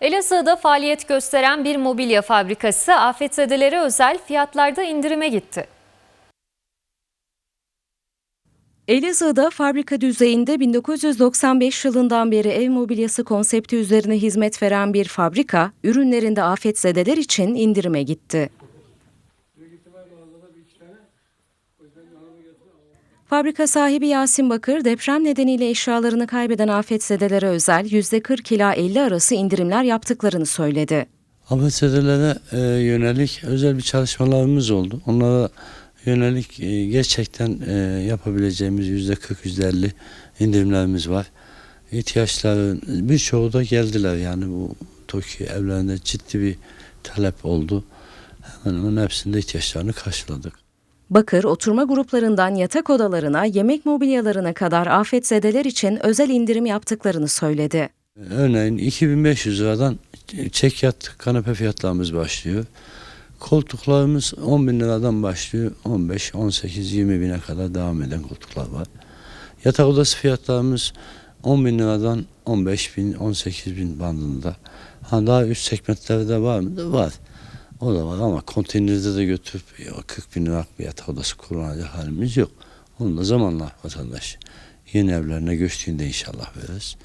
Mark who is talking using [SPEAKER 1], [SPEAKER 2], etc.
[SPEAKER 1] Elazığ'da faaliyet gösteren bir mobilya fabrikası afetzedelere özel fiyatlarda indirime gitti.
[SPEAKER 2] Elazığ'da fabrika düzeyinde 1995 yılından beri ev mobilyası konsepti üzerine hizmet veren bir fabrika, ürünlerinde afetzedeler için indirime gitti. Fabrika sahibi Yasin Bakır, deprem nedeniyle eşyalarını kaybeden afetzedelere özel %40 ila 50 arası indirimler yaptıklarını söyledi.
[SPEAKER 3] Afetzedelere e, yönelik özel bir çalışmalarımız oldu. Onlara yönelik e, gerçekten e, yapabileceğimiz yüzde 40 yüzde 50 indirimlerimiz var. İhtiyaçların birçoğu da geldiler yani bu TOKİ evlerinde ciddi bir talep oldu. Hemen hemen hepsinde ihtiyaçlarını karşıladık.
[SPEAKER 2] Bakır, oturma gruplarından yatak odalarına, yemek mobilyalarına kadar afetzedeler için özel indirim yaptıklarını söyledi.
[SPEAKER 3] Örneğin 2500 liradan çek yat kanepe fiyatlarımız başlıyor. Koltuklarımız 10 bin liradan başlıyor. 15, 18, 20 bine kadar devam eden koltuklar var. Yatak odası fiyatlarımız 10 bin liradan 15 bin, 18 bin bandında. Ha daha üst segmentlerde de var mı? Var. O da var ama konteynerde de götürüp ya 40 bin lira bir yatak odası kullanacak halimiz yok. Onu da zamanla vatandaş yeni evlerine göçtüğünde inşallah veririz.